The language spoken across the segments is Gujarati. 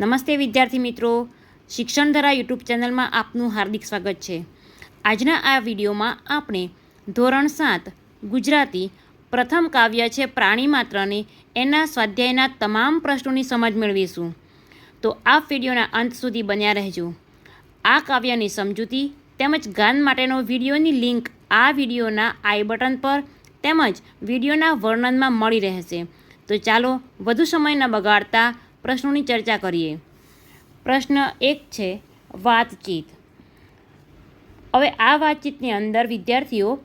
નમસ્તે વિદ્યાર્થી મિત્રો. શિક્ષણ ધરા યુટ્યુબ ચેનલમાં આપનું હાર્દિક સ્વાગત છે. આજના આ વિડીયોમાં આપણે ધોરણ સાત, ગુજરાતી, પ્રથમ કાવ્ય છે પ્રાણી માત્રની એના સ્વાધ્યાયના તમામ પ્રશ્નોની સમજ મેળવીશું. તો આ વિડીયોના અંત સુધી બન્યા રહેજો. આ કાવ્યની સમજૂતી તેમજ ગાન માટેનો વિડીયોની લિંક આ વિડીયોના આઈ બટન પર તેમજ વિડીયોના વર્ણનમાં મળી રહેશે. તો ચાલો વધુ સમય ન બગાડતા પ્રશ્નોની ચર્ચા કરીએ. પ્રશ્ન એક છે વાતચીત. હવે આ વાતચીતની અંદર વિદ્યાર્થીઓ,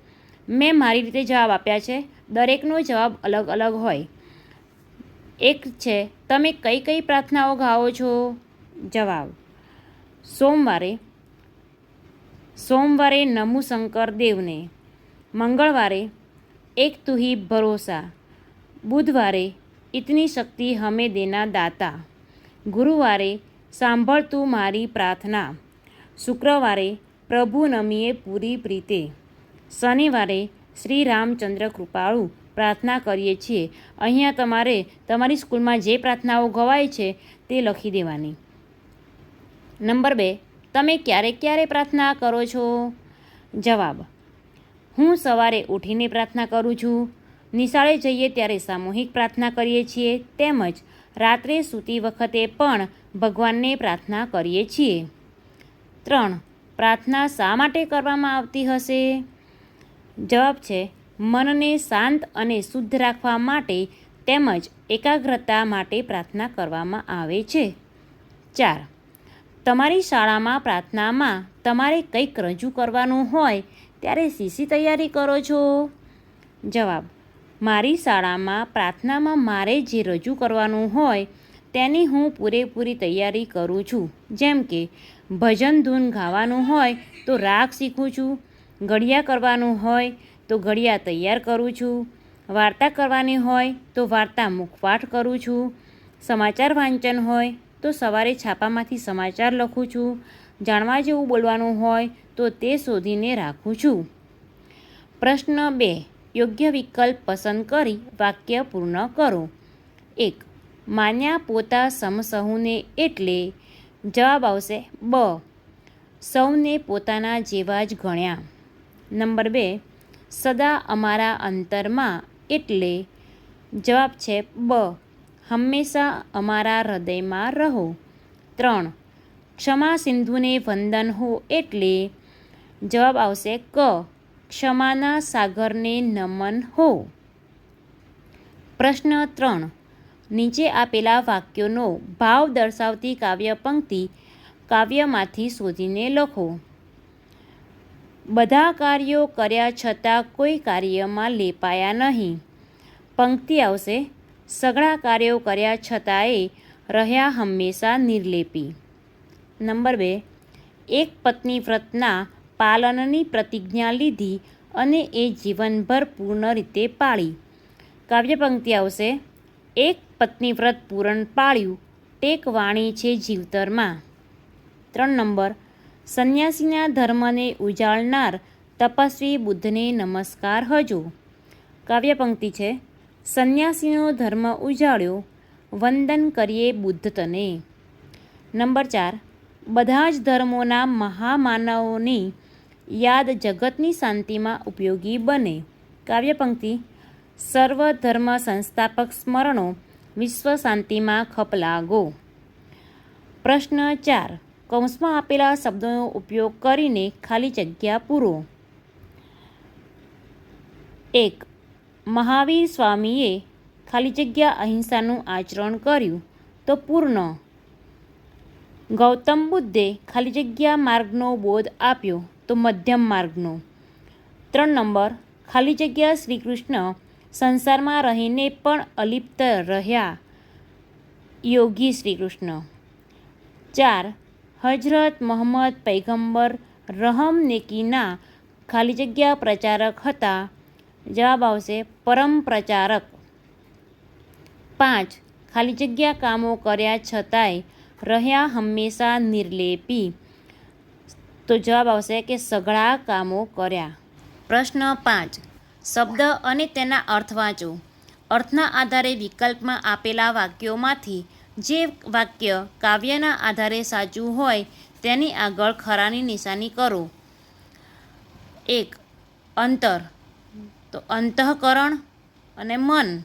મેં મારી રીતે જવાબ આપ્યા છે. દરેકનો જવાબ અલગ અલગ હોય. એક છે, તમે કઈ કઈ પ્રાર્થનાઓ ગાઓ છો? જવાબ. સોમવારે સોમવારે નમુ શંકર દેવને. મંગળવારે, એક તુહી ભરોસા. બુધવારે ઇતની શક્તિ હમે દેના દાતા. ગુરુવારે સાંભળ તું મારી પ્રાર્થના. શુક્રવારે પ્રભુ નમીએ પૂરી પ્રીતે. શનિવારે શ્રી રામચંદ્ર કૃપાળુ પ્રાર્થના કરીએ છીએ. અહીંયા તમારે તમારી સ્કૂલમાં જે પ્રાર્થનાઓ ગવાય છે તે લખી દેવાની. નંબર બે, તમે ક્યારે ક્યારે પ્રાર્થના કરો છો? જવાબ, હું સવારે ઉઠીને પ્રાર્થના કરું છું. નિશાળે જઈએ ત્યારે સામૂહિક પ્રાર્થના કરીએ છીએ તેમજ રાત્રે સૂતી વખતે પણ ભગવાનને પ્રાર્થના કરીએ છીએ. ત્રણ, પ્રાર્થના શા માટે કરવામાં આવતી હશે? જવાબ છે, મનને શાંત અને શુદ્ધ રાખવા માટે તેમજ એકાગ્રતા માટે પ્રાર્થના કરવામાં આવે છે. ચાર, તમારી શાળામાં પ્રાર્થનામાં તમારે કંઈક રજૂ કરવાનું હોય ત્યારે શીશી તૈયારી કરો છો? જવાબ મારી શાળામાં પ્રાર્થનામાં મારે જે રજૂ કરવાનું હોય તેની હું પૂરેપૂરી તૈયારી કરું છું. જેમ કે, ભજન ધૂન ગાવાનું હોય તો રાગ શીખું છું, ઘડિયા કરવાનું હોય તો ઘડિયા તૈયાર કરું છું, વાર્તા કરવાની હોય તો વાર્તા મુખપાઠ કરું છું, સમાચાર વાંચન હોય તો સવારે છાપામાંથી સમાચાર લખું છું, જાણવા જેવું બોલવાનું હોય તો તે શોધીને રાખું છું. પ્રશ્ન બે યોગ્ય વિકલ્પ પસંદ કરી વાક્ય પૂર્ણ કરો. એક, માન્યા પોતા સમસહુને એટલે જવાબ આવશે બ, સૌને પોતાના જેવા જ ગણ્યા. નંબર બે, સદા અમારા અંતરમાં એટલે જવાબ છે બ, હંમેશા અમારા હૃદયમાં રહો. ત્રણ, ક્ષમા સિંધુને વંદન હો એટલે જવાબ આવશે ક. ક્ષમાના સાગરને નમન હો. પ્રશ્ન ત્રણ. નીચે આપેલા વાક્યોનો ભાવ દર્શાવતી કાવ્ય પંક્તિ કાવ્યમાંથી શોધીને લખો. બધા કાર્યો કર્યા છતાં કોઈ કાર્યમાં લેપાયા નહીં. પંક્તિ આવશે, સઘળા કાર્યો કર્યા છતાંય રહ્યા હંમેશા નિર્લેપી. નંબર બે. એક પત્ની વ્રતના પાલનની પ્રતિજ્ઞા લીધી અને એ જીવનભર પૂર્ણ રીતે પાળી. કાવ્ય પંક્તિ આવશે, એક પત્ની વ્રત પૂરણ પાળ્યું, ટેક વાણી છે જીવતરમાં. ત્રણ નંબર, સંન્યાસીના ધર્મને ઉજાળનાર તપસ્વી બુદ્ધને નમસ્કાર હજો. કાવ્ય પંક્તિ છે, સંન્યાસીનો ધર્મ ઉજાળ્યો, વંદન કરીએ બુદ્ધ તને. નંબર ચાર, બધા જ ધર્મોના મહામાનવોની યાદ જગતની શાંતિમાં ઉપયોગી બને. કાવ્ય પંક્તિ સર્વ ધર્મ સંસ્થાપક સ્મરણો, વિશ્વ શાંતિમાં ખપલાગો પ્રશ્ન ચાર, કૌંસમાં આપેલા શબ્દોનો ઉપયોગ કરીને ખાલી જગ્યા પૂરો. એક, મહાવીર સ્વામીએ ખાલી જગ્યા અહિંસાનું આચરણ કર્યું તો પૂર્ણ. ગૌતમ બુદ્ધે ખાલી જગ્યા માર્ગનો બોધ આપ્યો તો મધ્યમ માર્ગનો. ત્રણ નંબર, ખાલી જગ્યા શ્રી કૃષ્ણ સંસારમાં રહીને પણ અલિપ્ત રહ્યા. યોગી શ્રી કૃષ્ણ ચાર હજરત મોહમ્મદ પૈગંબર રહમ નેકીના ખાલી જગ્યા પ્રચારક હતા. જવાબ આવશે, પરમ પ્રચારક. પાંચ, ખાલી જગ્યા કામો કર્યા છતાંય રહ્યા હંમેશા નિર્લેપી. તો જવાબ આવશે કે સઘળા કામો કર્યા. પ્રશ્ન પાંચ. શબ્દ અને તેના અર્થ વાંચો. અર્થના આધારે વિકલ્પમાં આપેલા વાક્યોમાંથી જે વાક્ય કાવ્યના આધારે સાચું હોય તેની આગળ ખરાની નિશાની કરો. એક. અંતર. તો અંતઃકરણ અને મન.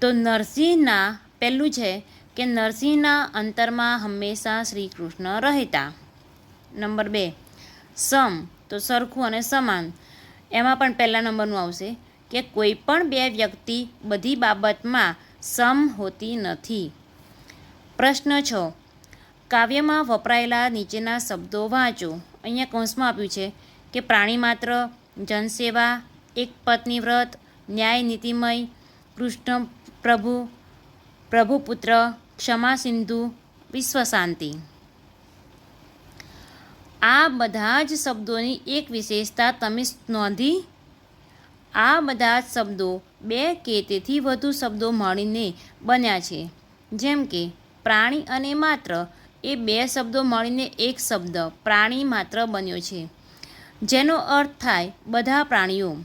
તો નરસિંહના પહેલું છે કે નરસિંહના અંતરમાં હંમેશા શ્રી કૃષ્ણ રહેતા. નંબર બે, સમ, તો સરખું અને સમાન. એમાં પણ પહેલા નંબરનું આવશે કે કોઈ પણ બે વ્યક્તિ બધી બાબતમાં સમ હોતી નથી. પ્રશ્ન છ, કાવ્યમાં વપરાયેલા નીચેના શબ્દો વાંચો. અહીંયા કૌંસમાં આપ્યું છે કે પ્રાણી માત્ર, જનસેવા, એક પત્ની વ્રત, ન્યાય નીતિમય, કૃષ્ણ પ્રભુ, પ્રભુપુત્ર ક્ષમા સિંધુ, વિશ્વ શાંતિ. આ બધા જ શબ્દોની એક વિશેષતા તમે નોંધી, આ બધા જ શબ્દો બે કે તેથી વધુ શબ્દો મળીને બન્યા છે. જેમ કે, પ્રાણી અને માત્ર, એ બે શબ્દો મળીને એક શબ્દ, પ્રાણી માત્ર બન્યો છે. જેનો અર્થ થાય બધા પ્રાણીઓ.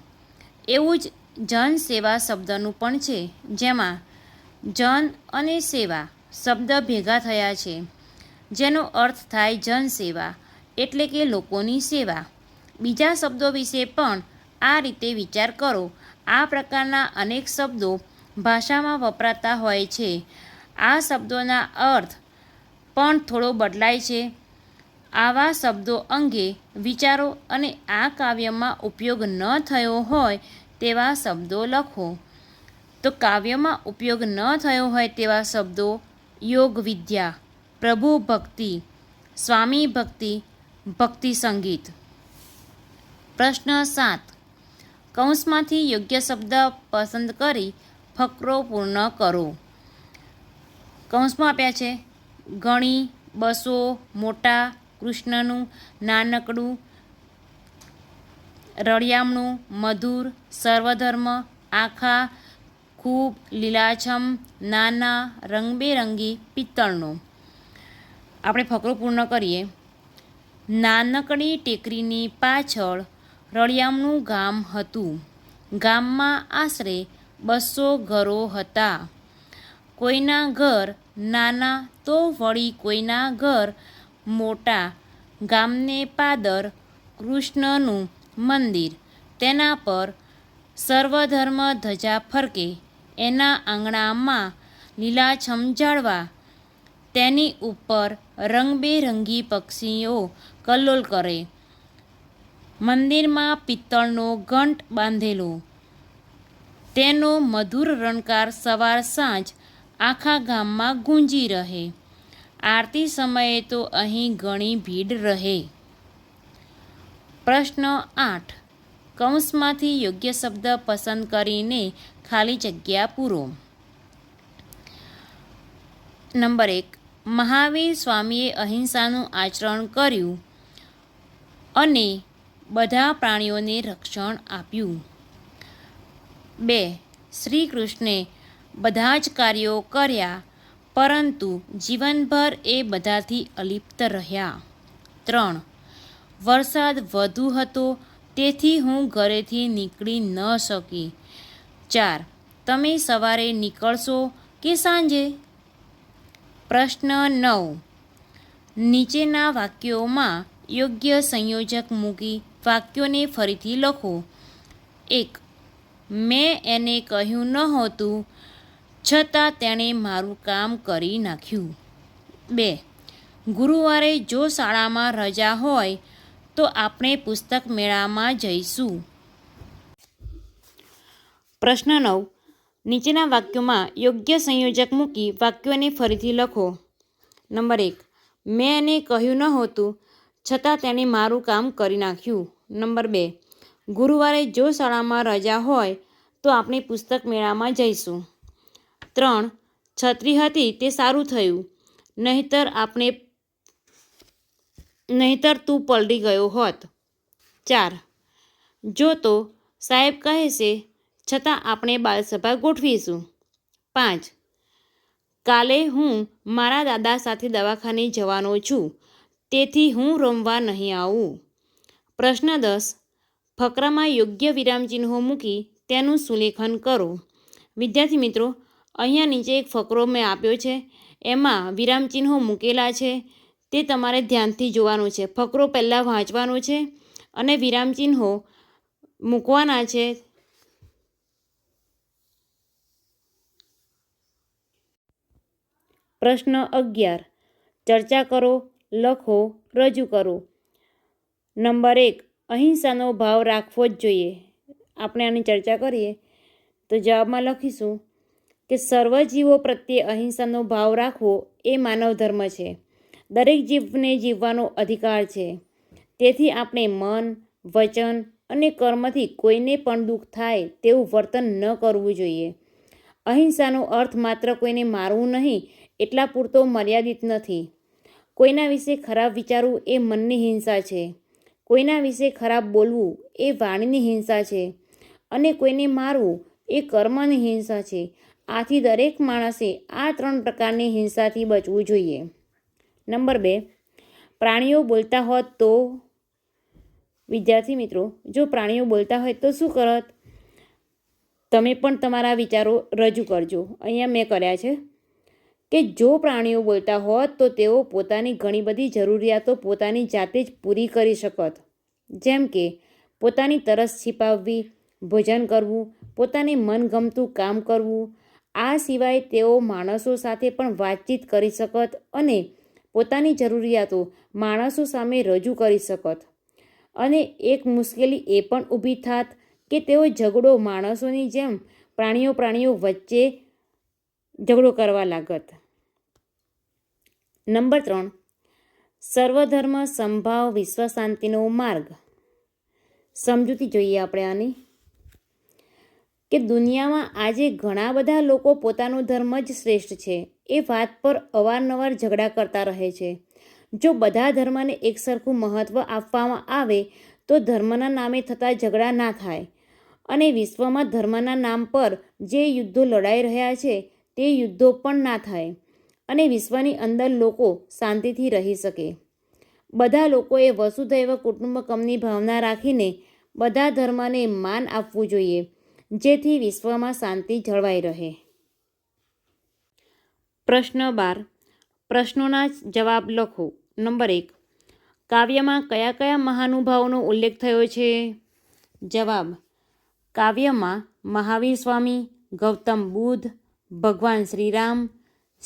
એવું જ જન સેવા શબ્દનું પણ છે, જેમાં જન અને સેવા શબ્દ ભેગા થયા છે. જેનો અર્થ થાય જન સેવા એટલે કે લોકોની સેવા. બીજા શબ્દો વિશે પણ આ રીતે વિચાર કરો. આ પ્રકારના અનેક શબ્દો ભાષામાં વપરાતા હોય છે. આ શબ્દોના અર્થ પણ થોડો બદલાય છે. આવા શબ્દો અંગે વિચારો અને આ કાવ્યમાં ઉપયોગ ન થયો હોય તેવા શબ્દો લખો. તો કાવ્યમાં ઉપયોગ ન થયો હોય તેવા શબ્દો યોગ વિદ્યા, પ્રભુ ભક્તિ, સ્વામી ભક્તિ ભક્તિ સંગીત. પ્રશ્ન સાત. કૌંસમાંથી યોગ્ય શબ્દ પસંદ કરી ફકરો પૂર્ણ કરો. કૌંસમાં આપ્યા છે, ગણી, બસો, મોટા, કૃષ્ણનું, નાનકડું, રળિયામણું, મધુર, સર્વધર્મ, આખા ખૂબ લીલાછમ, નાના, રંગબેરંગી પિત્તળનો. આપણે ફકરો પૂર્ણ કરીએ. નાનકડી ટેકરીની પાછળ રળિયામનું ગામ હતું. ગામમાં આશરે બસો ઘરો હતા. કોઈના ઘર નાના તો વળી કોઈના ઘર મોટા. ગામને પાદર કૃષ્ણનું મંદિર. તેના પર સર્વધર્મ ધજા ફરકે. એના આંગણામાં લીલાછમ ઝાડવા તેની ઉપર રંગબેરંગી પક્ષીઓ કલ્લોલ કરે. મંદિરમાં પિત્તળનો ઘંટ બાંધેલો. તેનો મધુર રણકાર સવાર સાંજ આખા ગામમાં ગુંજી રહે. આરતી સમયે તો અહીં ઘણી ભીડ રહે. પ્રશ્ન આઠ. કૌંસમાંથી યોગ્ય શબ્દ પસંદ કરીને ખાલી જગ્યા પૂરો. નંબર એક, મહાવીર સ્વામીએ અહિંસાનું આચરણ કર્યું અને બધા પ્રાણીઓને રક્ષણ આપ્યું. બે શ્રી કૃષ્ણે બધા જ કાર્યો કર્યા, પરંતુ જીવનભર એ બધાથી અલિપ્ત રહ્યા. ત્રણ, વરસાદ વધુ હતો, તેથી હું ઘરેથી નીકળી ન શકી. ચાર. તમે સવારે નીકળશો કે સાંજે? પ્રશ્ન નવ. નીચેના વાક્યોમાં યોગ્ય સંયોજક મૂકી વાક્યોને ફરીથી લખો. એક. મેં એને કહ્યું નહોતું, છતાં તેણે મારું કામ કરી નાખ્યું. બે. ગુરુવારે જો શાળામાં રજા હોય, તો આપણે પુસ્તક મેળામાં જઈશું. પ્રશ્ન નવ. નીચેના વાક્યોમાં યોગ્ય સંયોજક મૂકી વાક્યોને ફરીથી લખો. નંબર એક. મેં એને કહ્યું નહોતું, છતાં તેણે મારું કામ કરી નાખ્યું. નંબર બે. ગુરુવારે જો શાળામાં રજા હોય, તો આપણે પુસ્તક મેળામાં જઈશું. ત્રણ. છત્રી હતી, તે સારું થયું. નહીતર આપણે, નહીતર તું પલટી ગયો હોત. ચાર. જો તો સાહેબ કહે છે છતાં આપણે બાળસભા ગોઠવીશું. પાંચ. કાલે હું મારા દાદા સાથે દવાખાને જવાનો છું. તેથી હું રમવા નહીં આવું. પ્રશ્ન દસ. ફકરામાં યોગ્ય વિરામચિહ્નો મૂકી તેનું સુલેખન કરો. વિદ્યાર્થી મિત્રો, અહીંયા નીચે એક ફકરો મેં આપ્યો છે. એમાં વિરામચિહ્નો મૂકેલા છે. તે તમારે ધ્યાનથી જોવાનું છે. ફકરો પહેલાં વાંચવાનો છે અને વિરામચિહ્નો મૂકવાના છે. પ્રશ્ન અગિયાર. ચર્ચા કરો, લખો, રજૂ કરો. નંબર એક, અહિંસાનો ભાવ રાખવો જ જોઈએ. આપણે આની ચર્ચા કરીએ તો જવાબમાં લખીશું કે સર્વ જીવો પ્રત્યે અહિંસાનો ભાવ રાખવો એ માનવ ધર્મ છે. દરેક જીવને જીવવાનો અધિકાર છે. તેથી આપણે મન, વચન અને કર્મથી કોઈને પણ દુઃખ થાય તેવું વર્તન ન કરવું જોઈએ. અહિંસાનો અર્થ માત્ર કોઈને મારવું નહીં એટલા પૂરતો મર્યાદિત નથી. કોઈના વિશે ખરાબ વિચારવું એ મનની હિંસા છે. કોઈના વિશે ખરાબ બોલવું એ વાણીની હિંસા છે. અને કોઈને મારવું એ કર્મની હિંસા છે. આથી દરેક માણસે આ ત્રણ પ્રકારની હિંસાથી બચવું જોઈએ. નંબર બે, પ્રાણીઓ બોલતા હોત તો વિદ્યાર્થી મિત્રો, જો પ્રાણીઓ બોલતા હોય તો શું કરત તમે પણ તમારા વિચારો રજૂ કરજો. અહીંયા મેં કર્યા છે. કે જો પ્રાણીઓ બોલતા હોત તો તેઓ પોતાની ઘણી બધી જરૂરિયાતો પોતાની જાતે જ પૂરી કરી શકત. જેમ કે, પોતાની તરસ છીપાવવી, ભોજન કરવું, પોતાને મનગમતું કામ કરવું. આ સિવાય તેઓ માણસો સાથે પણ વાતચીત કરી શકત અને પોતાની જરૂરિયાતો માણસો સામે રજૂ કરી શકત. અને એક મુશ્કેલી એ પણ ઊભી થાત કે તેઓ ઝઘડો માણસોની જેમ પ્રાણીઓ પ્રાણીઓ વચ્ચે ઝઘડો કરવા લાગત. નંબર ત્રણ. સર્વધર્મ, સંભાવ વિશ્વ શાંતિનો માર્ગ. સમજૂતી જોઈએ આપણે આની. કે દુનિયામાં આજે ઘણા બધા લોકો પોતાનો ધર્મ જ શ્રેષ્ઠ છે. એ વાત પર અવારનવાર ઝઘડા કરતા રહે છે. જો બધા ધર્મને એક સરખું મહત્ત્વ આપવામાં આવે, તો ધર્મના નામે થતા ઝઘડા ના થાય. અને વિશ્વમાં ધર્મના નામ પર જે યુદ્ધો લડાઈ રહ્યા છે તે યુદ્ધો પણ ના થાય અને વિશ્વની અંદર લોકો શાંતિથી રહી શકે. બધા લોકોએ વસુધૈવ કુટુંબકમની ભાવના રાખીને બધા ધર્મને માન આપવું જોઈએ, જેથી વિશ્વમાં શાંતિ જળવાઈ રહે. પ્રશ્ન બાર. પ્રશ્નોના જવાબ લખો. નંબર એક. કાવ્યમાં કયા કયા મહાનુભાવોનો ઉલ્લેખ થયો છે? જવાબ. કાવ્યમાં મહાવીર સ્વામી, ગૌતમ બુદ્ધ ભગવાન શ્રીરામ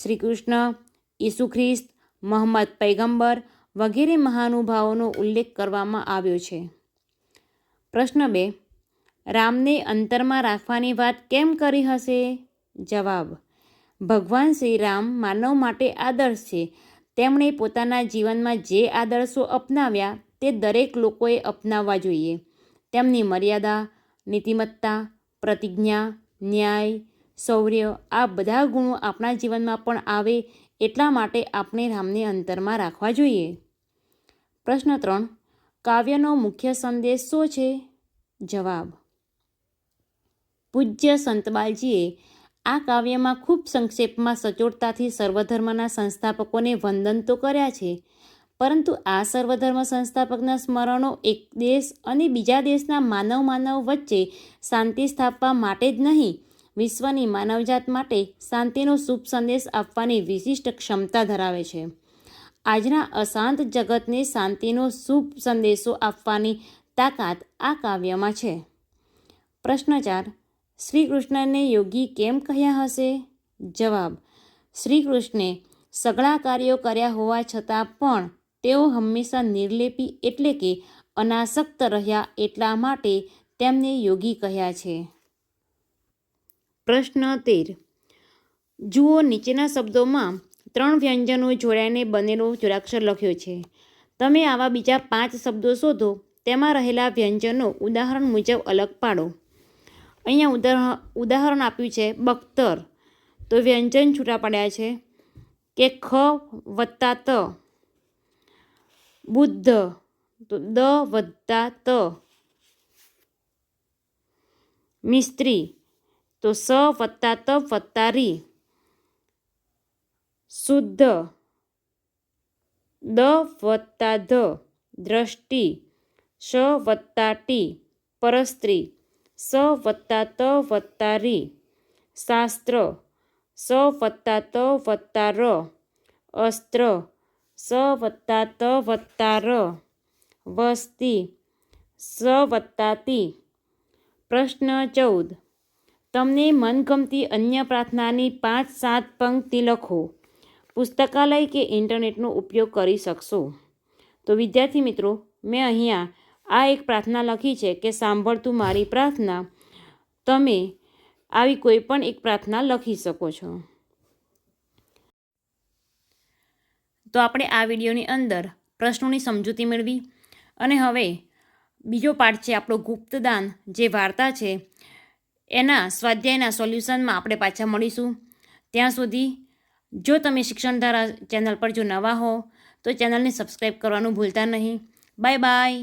શ્રી કૃષ્ણ ઈસુ ખ્રિસ્ત મહમ્મદ પૈગંબર વગેરે મહાનુભાવોનો ઉલ્લેખ કરવામાં આવ્યો છે. પ્રશ્ન બે, રામને અંતરમાં રાખવાની વાત કેમ કરી હશે? જવાબ, ભગવાન શ્રી રામ માનવ માટે આદર્શ છે. તેમણે પોતાના જીવનમાં જે આદર્શો અપનાવ્યા તે દરેક લોકોએ અપનાવવા જોઈએ. તેમની મર્યાદા, નીતિમત્તા, પ્રતિજ્ઞા, ન્યાય શૌર્ય આ બધા ગુણો આપણા જીવનમાં પણ આવે એટલા માટે આપણે રામને અંતરમાં રાખવા જોઈએ. પ્રશ્ન ત્રણ, કાવ્યનો મુખ્ય સંદેશ શું છે? જવાબ, પૂજ્ય સંતબાલજીએ આ કાવ્યમાં ખૂબ સંક્ષેપમાં સચોટતાથી સર્વધર્મના સંસ્થાપકોને વંદન તો કર્યા છે, પરંતુ આ સર્વધર્મ સંસ્થાપકના સ્મરણો એક દેશ અને બીજા દેશના માનવ માનવ વચ્ચે શાંતિ સ્થાપવા માટે જ નહીં વિશ્વની માનવજાત માટે શાંતિનો શુભ સંદેશ આપવાની વિશિષ્ટ ક્ષમતા ધરાવે છે. આજના અશાંત જગતને શાંતિનો શુભ સંદેશો આપવાની તાકાત આ કાવ્યમાં છે. પ્રશ્ન ચાર શ્રી કૃષ્ણને યોગી કેમ કહ્યા હશે? જવાબ શ્રી કૃષ્ણે સઘળા કાર્યો કર્યા હોવા છતાં પણ તેઓ હંમેશા નિર્લેપી એટલે કે અનાસક્ત રહ્યા એટલા માટે તેમને યોગી કહ્યા છે. પ્રશ્ન તેર. જુઓ, નીચેના શબ્દોમાં ત્રણ વ્યંજનો જોડાઈને બનેલો જોડાક્ષર લખ્યો છે. તમે આવા બીજા પાંચ શબ્દો શોધો, તેમાં રહેલા વ્યંજનો ઉદાહરણ મુજબ અલગ પાડો. અહીંયા ઉદાહરણ ઉદાહરણ આપ્યું છે, બખ્તર. તો વ્યંજન છૂટા પડ્યા છે. કે ખ વત્તા ત. બુદ્ધ. તો દ વત્તા ત. મિસ્ત્રી. તો સ વત્તા ત વત્તા રી. શુદ્ધ. દ વત્તા ધ. દ્રષ્ટિ. શ વત્તા ટી. પરસ્ત્રી. સ વત્તા ત વત્તા રી. શાસ્ત્ર. સ વત્તા ત વત્તા ર. અસ્ત્ર. સ વત્તા ત વત્તા ર. વસ્તી. સ વત્તા તી. પ્રશ્ન ચૌદ. તમને મનગમતી અન્ય પ્રાર્થનાની પાંચ સાત પંક્તિ લખો. પુસ્તકાલય કે ઇન્ટરનેટનો ઉપયોગ કરી શકશો. તો વિદ્યાર્થી મિત્રો, મેં અહીંયા આ એક પ્રાર્થના લખી છે કે સાંભળતું મારી પ્રાર્થના. તમે આવી કોઈ પણ એક પ્રાર્થના લખી શકો છો. તો આપણે આ વિડીયોની અંદર પ્રશ્નોની સમજૂતી મેળવી. અને હવે બીજો પાઠ છે આપણો ગુપ્તદાન. જે વાર્તા છે એના સ્વાધ્યાયના સોલ્યુશનમાં આપણે પાછા મળીશું. ત્યાં સુધી જો તમે શિક્ષણધારા ચેનલ પર જો નવા હો, તો ચેનલને સબસ્ક્રાઈબ કરવાનું ભૂલતા નહીં. Bye bye.